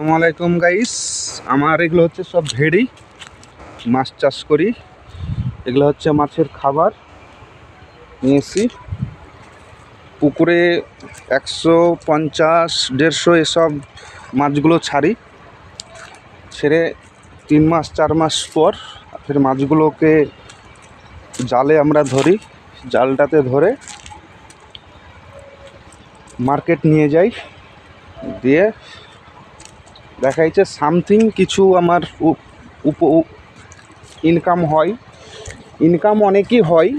আসসালামু আলাইকুম গাইস আমার এগুলো হচ্ছে সব ভেড়ি, মাছ চাষ করি। এগুলো হচ্ছে মাছের খাবার নিয়েছি। পুকুরে একশো পঞ্চাশ, দেড়শো এসব মাছগুলো ছাড়ি। ছেড়ে তিন মাস, চার মাস পর ফের মাছগুলোকে জালে আমরা ধরি, জালটাতে ধরে মার্কেট নিয়ে যাই। দিয়ে দেখা যাচ্ছে সামথিং কিছু আমার উপ- ইনকাম হয়। ইনকাম অনেকই হয়,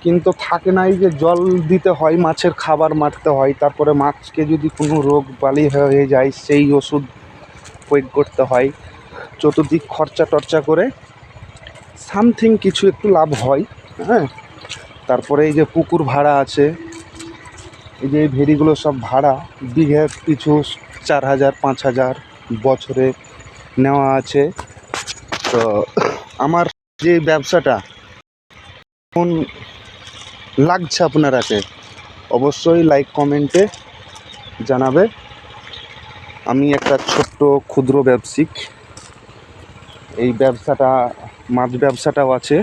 কিন্তু থাকে নাই যে জল দিতে হয়, মাছের খাবার মারতে হয়, তারপরে মাছকে যদি কোনো রোগ বালি হয়ে যায়, সেই ওষুধ প্রয়োগ করতে হয়। চতুর্দিক খরচা টর্চা করে সামথিং কিছু একটু লাভ হয় হ্যাঁ। তারপরে এই যে পুকুর ভাড়া আছে, এই যে এই ভেড়িগুলো সব ভাড়া, বিঘে পিছু চার হাজার পাঁচ হাজার বছরে নেওয়া আছে। তো আমার যে ব্যবসাটা কোন লাগছে আপনারাকে? অবশ্যই লাইক কমেন্টে জানাবে। আমি একটা ছোট্ট ক্ষুদ্র ব্যবসায়িক। এই ব্যবসাটা, মাছ ব্যবসাটাও আছে।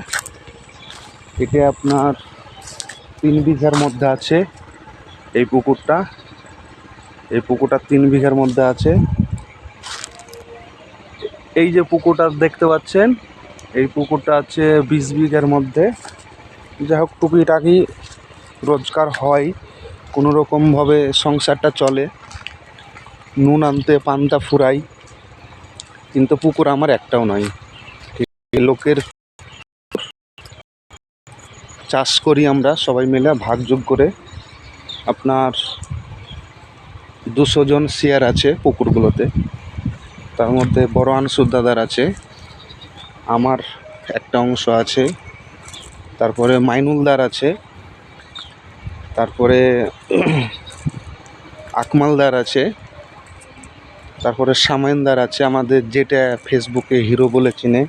এটা আপনার তিন বিঘার মধ্যে আছে এই পুকুরটা। এই পুকুরটা তিন বিঘার মধ্যে আছে। এই যে পুকুরটা দেখতে পাচ্ছেন, এই পুকুরটা আছে বিশ বিঘার মধ্যে। যাই হোক, টুকিটাকি রোজগার হয় কোনো রকমভাবে সংসারটা চলে। নুন আনতে, পান্তা ফুরাই, কিন্তু পুকুর আমার একটাও নয়। লোকের চাষ করি আমরা সবাই মিলে, ভাগযোগ করে। আপনার দুশো জন শেয়ার আছে পুকুরগুলোতে। তার মধ্যে বড় আনসুর দাদার আছে, আমার একটা অংশ আছে, তারপরে মাইনুলদার আছে, তারপরে আকমালদার আছে, তারপরে সামাইনদার আছে, আমাদের যেটা ফেসবুকে হিরো বলে চিনে,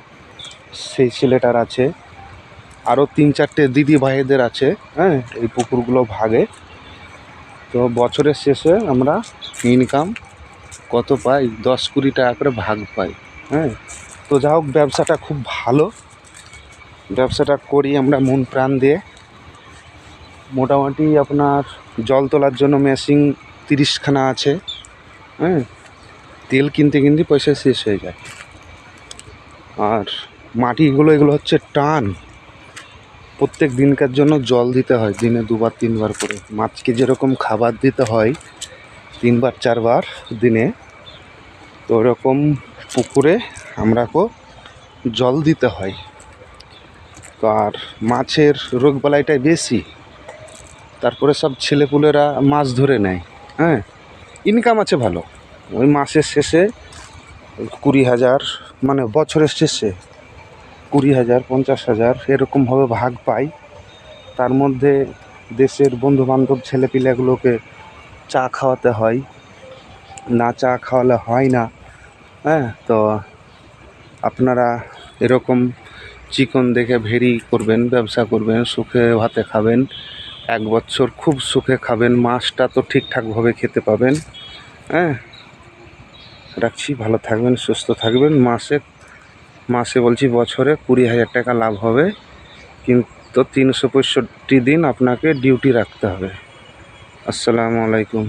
সেই ছেলেটার আছে। আরও তিন চারটে দিদি ভাইদের আছে হ্যাঁ এই পুকুরগুলো ভাগে। তো বছরের শেষে আমরা ইনকাম কত পাই? দশ কুড়ি টাকা করে ভাগ পাই হ্যাঁ? তো যা হোক, ব্যবসাটা খুব ভালো। ব্যবসাটা করি আমরা মন প্রাণ দিয়ে। মোটামুটি আপনার জল তোলার জন্য মেশিন তিরিশখানা আছে হ্যাঁ? তেল কিনতে কিনতে পয়সা শেষ হয়ে যায়। আর মাটিগুলো, এগুলো হচ্ছে টান। প্রত্যেক দিনকার জন্য জল দিতে হয়, দিনে দুবার, তিনবার করে। মাছকে যেরকম খাবার দিতে হয়, তিনবার, চারবার দিনে তো ওরকম পুকুরে আমরাকেও জল দিতে হয়। তো আর মাছের রোগবালাইটাই বেশি, তারপরে সব ছেলেপুলেরা মাছ ধরে নেয় হ্যাঁ? ইনকাম আছে ভালো। ওই মাসের শেষে, কুড়ি হাজার মানে বছরের শেষে কুড়ি হাজার, পঞ্চাশ হাজার এরকমভাবে ভাগ পাই। তার মধ্যে দেশের বন্ধুবান্ধব ছেলেপিলেগুলোকে চা খাওয়াতে হয়। না চা খাওয়ালে হয় না। হ্যাঁ তো আপনারা এরকম চিকন দেখে ভেরি করবেন, ব্যবসা করবেন, সুখে ভাতে খাবেন। এক বছর খুব সুখে খাবেন, মাছটা তো ঠিকঠাকভাবে খেতে পাবেন। হ্যাঁ রাখছি, ভালো থাকবেন, সুস্থ থাকবেন। মাসে মাসে বলছি বছরে কুড়ি হাজার টাকা লাভ হবে। কিন্তু তিনশো পঁয়ষট্টি দিন আপনাকে ডিউটি রাখতে হবে। আসসালামু আলাইকুম।